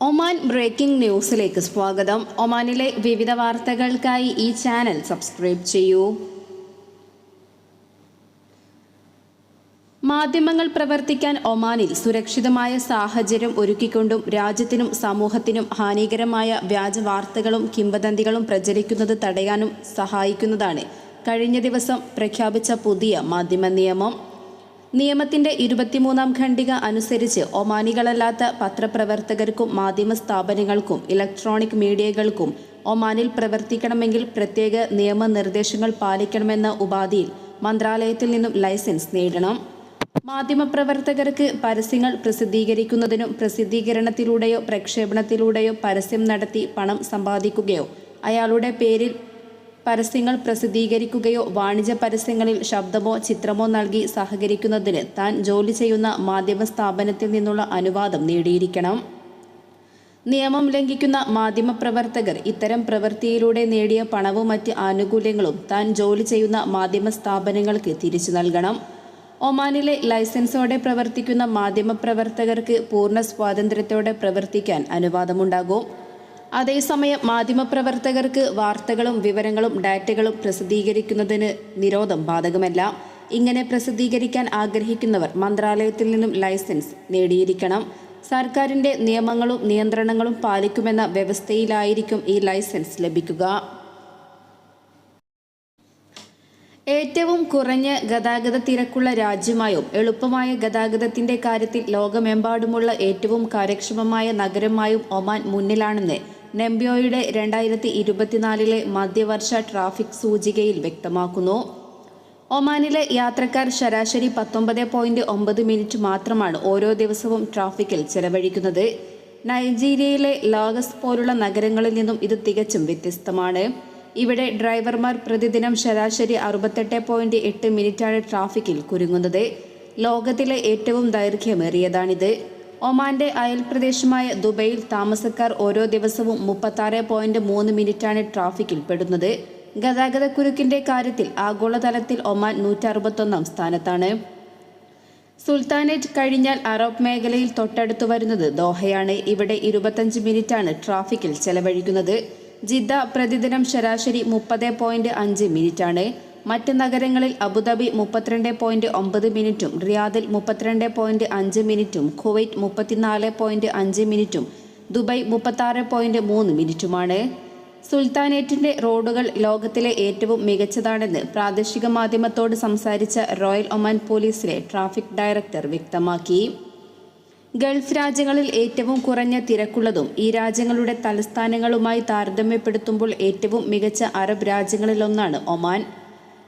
Oman breaking ന്യൂസിലേക്ക് സ്വാഗതം. ഒമാനിലെ വിവിധ വാർത്തകൾക്കായി ഈ ചാനൽ സബ്സ്ക്രൈബ് ചെയ്യൂ. മാധ്യമങ്ങൾ പ്രവർത്തിക്കാൻ ഒമാനിൽ സുരക്ഷിതമായ സാഹചര്യം ഒരുക്കിക്കൊണ്ടും രാജ്യത്തിനും സമൂഹത്തിനും ഹാനികരമായ വ്യാജ വാർത്തകളും കിംവദന്തികളും പ്രചരിക്കുന്നത് തടയാനും സഹായിക്കുന്നതാണ് കഴിഞ്ഞ ദിവസം പ്രഖ്യാപിച്ച പുതിയ മാധ്യമ നിയമം. നിയമത്തിന്റെ ഇരുപത്തിമൂന്നാം ഖണ്ഡിക അനുസരിച്ച് ഒമാനികളല്ലാത്ത പത്രപ്രവർത്തകർക്കും മാധ്യമ സ്ഥാപനങ്ങൾക്കും ഇലക്ട്രോണിക് മീഡിയകൾക്കും ഒമാനിൽ പ്രവർത്തിക്കണമെങ്കിൽ പ്രത്യേക നിയമനിർദ്ദേശങ്ങൾ പാലിക്കണമെന്ന ഉപാധിയിൽ മന്ത്രാലയത്തിൽ നിന്നും ലൈസൻസ് നേടണം. മാധ്യമപ്രവർത്തകർക്ക് പരസ്യങ്ങൾ പ്രസിദ്ധീകരിക്കുന്നതിനും പ്രസിദ്ധീകരണത്തിലൂടെയോ പ്രക്ഷേപണത്തിലൂടെയോ പരസ്യം നടത്തി പണം സമ്പാദിക്കുകയോ അയാളുടെ പേരിൽ പരസ്യങ്ങൾ പ്രസിദ്ധീകരിക്കുകയോ വാണിജ്യ പരസ്യങ്ങളിൽ ശബ്ദമോ ചിത്രമോ നൽകി സഹകരിക്കുന്നതിന് താൻ ജോലി ചെയ്യുന്ന മാധ്യമ സ്ഥാപനത്തിൽ നിന്നുള്ള അനുവാദം നേടിയിരിക്കണം. നിയമം ലംഘിക്കുന്ന മാധ്യമപ്രവർത്തകർ ഇത്തരം പ്രവൃത്തിയിലൂടെ നേടിയ പണവും മറ്റ് ആനുകൂല്യങ്ങളും താൻ ജോലി ചെയ്യുന്ന മാധ്യമ സ്ഥാപനങ്ങൾക്ക് തിരിച്ചു നൽകണം. ഒമാനിലെ ലൈസൻസോടെ പ്രവർത്തിക്കുന്ന മാധ്യമപ്രവർത്തകർക്ക് പൂർണ സ്വാതന്ത്ര്യത്തോടെ പ്രവർത്തിക്കാൻ അനുവാദമുണ്ടാകും. അതേസമയം മാധ്യമപ്രവർത്തകർക്ക് വാർത്തകളും വിവരങ്ങളും ഡാറ്റകളും പ്രസിദ്ധീകരിക്കുന്നതിന് നിരോധം ബാധകമല്ല. ഇങ്ങനെ പ്രസിദ്ധീകരിക്കാൻ ആഗ്രഹിക്കുന്നവർ മന്ത്രാലയത്തിൽ നിന്നും ലൈസൻസ് നേടിയിരിക്കണം. സർക്കാരിന്റെ നിയമങ്ങളും നിയന്ത്രണങ്ങളും പാലിക്കുമെന്ന വ്യവസ്ഥയിലായിരിക്കും ഈ ലൈസൻസ് ലഭിക്കുക. ഏറ്റവും കുറഞ്ഞ ഗതാഗത തിരക്കുള്ള രാജ്യമായും എളുപ്പമായ ഗതാഗതത്തിന്റെ കാര്യത്തിൽ ലോകമെമ്പാടുമുള്ള ഏറ്റവും കാര്യക്ഷമമായ നഗരമായും ഒമാൻ മുന്നിലാണെന്ന് നെംബ്യോയുടെ രണ്ടായിരത്തി ഇരുപത്തിനാലിലെ മധ്യവർഷ ട്രാഫിക് സൂചികയിൽ വ്യക്തമാക്കുന്നു. ഒമാനിലെ യാത്രക്കാർ ശരാശരി പത്തൊമ്പത് പോയിന്റ് ഒമ്പത് മിനിറ്റ് മാത്രമാണ് ഓരോ ദിവസവും ട്രാഫിക്കിൽ ചെലവഴിക്കുന്നത്. നൈജീരിയയിലെ ലാഗസ് പോലുള്ള നഗരങ്ങളിൽ നിന്നും ഇത് തികച്ചും വ്യത്യസ്തമാണ്. ഇവിടെ ഡ്രൈവർമാർ പ്രതിദിനം ശരാശരി അറുപത്തെട്ട് പോയിന്റ് എട്ട് മിനിറ്റാണ് ട്രാഫിക്കിൽ കുരുങ്ങുന്നത്. ലോകത്തിലെ ഏറ്റവും ദൈർഘ്യമേറിയതാണിത്. ഒമാന്റെ അയൽ പ്രദേശമായ ദുബൈയിൽ താമസക്കാർ ഓരോ ദിവസവും മുപ്പത്താറ് പോയിന്റ് മൂന്ന് മിനിറ്റാണ് ട്രാഫിക്കിൽ പെടുന്നത്. ഗതാഗതക്കുരുക്കിന്റെ കാര്യത്തിൽ ആഗോളതലത്തിൽ ഒമാൻ നൂറ്ററുപത്തൊന്നാം സ്ഥാനത്താണ്. സുൽത്താനേറ്റ് കഴിഞ്ഞാൽ അറബ് മേഖലയിൽ തൊട്ടടുത്ത് വരുന്നത് ദോഹയാണ്. ഇവിടെ ഇരുപത്തഞ്ച് മിനിറ്റാണ് ട്രാഫിക്കിൽ ചെലവഴിക്കുന്നത്. ജിദ്ദ പ്രതിദിനം ശരാശരി മുപ്പത് പോയിന്റ് അഞ്ച് മിനിറ്റാണ്. മറ്റ് നഗരങ്ങളിൽ അബുദാബി മുപ്പത്തിരണ്ട് പോയിന്റ് ഒമ്പത് മിനിറ്റും റിയാദിൽ മുപ്പത്തിരണ്ട് പോയിന്റ് അഞ്ച് മിനിറ്റും കുവൈറ്റ് മുപ്പത്തിനാല് പോയിന്റ് അഞ്ച് മിനിറ്റും ദുബായ് മുപ്പത്താറ് പോയിന്റ് മൂന്ന് മിനിറ്റുമാണ്. സുൽത്താനേറ്റിന്റെ റോഡുകൾ ലോകത്തിലെ ഏറ്റവും മികച്ചതാണെന്ന് പ്രാദേശിക മാധ്യമത്തോട് സംസാരിച്ച റോയൽ ഒമാൻ പോലീസിലെ ട്രാഫിക് ഡയറക്ടർ വ്യക്തമാക്കി. ഗൾഫ് രാജ്യങ്ങളിൽ ഏറ്റവും കുറഞ്ഞ തിരക്കുള്ളതും ഈ രാജ്യങ്ങളുടെ തലസ്ഥാനങ്ങളുമായി താരതമ്യപ്പെടുത്തുമ്പോൾ ഏറ്റവും മികച്ച അറബ് രാജ്യങ്ങളിലൊന്നാണ് ഒമാൻ.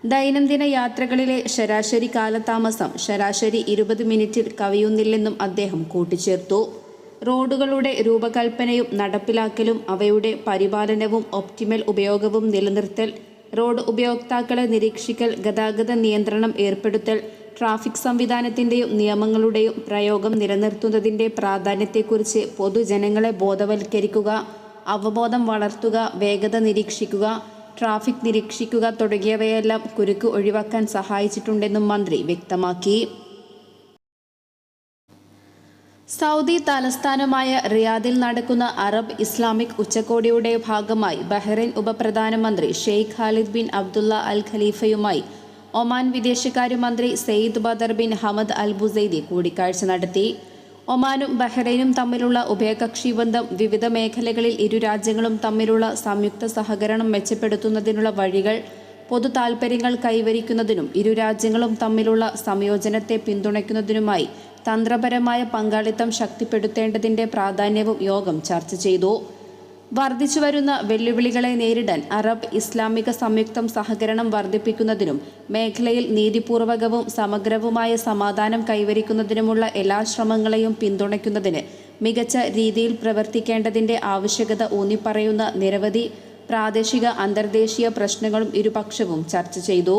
ദൈനംദിന യാത്രകളിലെ ശരാശരി കാലതാമസം ശരാശരി ഇരുപത് മിനിറ്റിൽ കവിയുന്നില്ലെന്നും അദ്ദേഹം കൂട്ടിച്ചേർത്തു. റോഡുകളുടെ രൂപകൽപ്പനയും നടപ്പിലാക്കലും അവയുടെ പരിപാലനവും ഒപ്റ്റിമൽ ഉപയോഗവും നിലനിർത്തൽ റോഡ് ഉപയോക്താക്കളെ നിരീക്ഷിക്കൽ ഗതാഗത നിയന്ത്രണം ഏർപ്പെടുത്തൽ ട്രാഫിക് സംവിധാനത്തിന്റെയും നിയമങ്ങളുടെയും പ്രയോഗം നിലനിർത്തുന്നതിന്റെ പ്രാധാന്യത്തെക്കുറിച്ച് പൊതുജനങ്ങളെ ബോധവൽക്കരിക്കുക അവബോധം വളർത്തുക വേഗത നിരീക്ഷിക്കുക ട്രാഫിക് നിരീക്ഷിക്കുക തുടങ്ങിയവയെല്ലാം കുരുക്ക് ഒഴിവാക്കാൻ സഹായിച്ചിട്ടുണ്ടെന്നും മന്ത്രി വ്യക്തമാക്കി. സൗദി തലസ്ഥാനമായ റിയാദിൽ നടക്കുന്ന അറബ് ഇസ്ലാമിക് ഉച്ചകോടിയുടെ ഭാഗമായി ബഹ്റൈൻ ഉപപ്രധാനമന്ത്രി Sheikh Khalid bin Abdullah Al ഖലീഫയുമായി Oman വിദേശകാര്യമന്ത്രി Sayyid Badr bin Hamad Al Busaidi കൂടിക്കാഴ്ച നടത്തി. ഒമാനും ബഹ്റൈനും തമ്മിലുള്ള ഉഭയകക്ഷി ബന്ധം വിവിധ മേഖലകളിൽ ഇരു രാജ്യങ്ങളും തമ്മിലുള്ള സംയുക്ത സഹകരണം മെച്ചപ്പെടുത്തുന്നതിനുള്ള വഴികൾ പൊതു താൽപ്പര്യങ്ങൾ കൈവരിക്കുന്നതിനും ഇരു രാജ്യങ്ങളും തമ്മിലുള്ള സംയോജനത്തെ പിന്തുണയ്ക്കുന്നതിനുമായി തന്ത്രപരമായ പങ്കാളിത്തം ശക്തിപ്പെടുത്തേണ്ടതിന്റെ പ്രാധാന്യവും യോഗം ചർച്ച ചെയ്തു. വർദ്ധിച്ചുവരുന്ന വെല്ലുവിളികളെ നേരിടാൻ അറബ് ഇസ്ലാമിക സംയുക്തം സഹകരണം വർദ്ധിപ്പിക്കുന്നതിനും മേഖലയിൽ നീതിപൂർവകവും സമഗ്രവുമായ സമാധാനം കൈവരിക്കുന്നതിനുമുള്ള എല്ലാ ശ്രമങ്ങളെയും പിന്തുണയ്ക്കുന്നതിന് മികച്ച രീതിയിൽ പ്രവർത്തിക്കേണ്ടതിന്റെ ആവശ്യകത ഊന്നിപ്പറയുന്ന നിരവധി പ്രാദേശിക അന്തർദേശീയ പ്രശ്നങ്ങളും ഇരുപക്ഷവും ചർച്ച ചെയ്തു.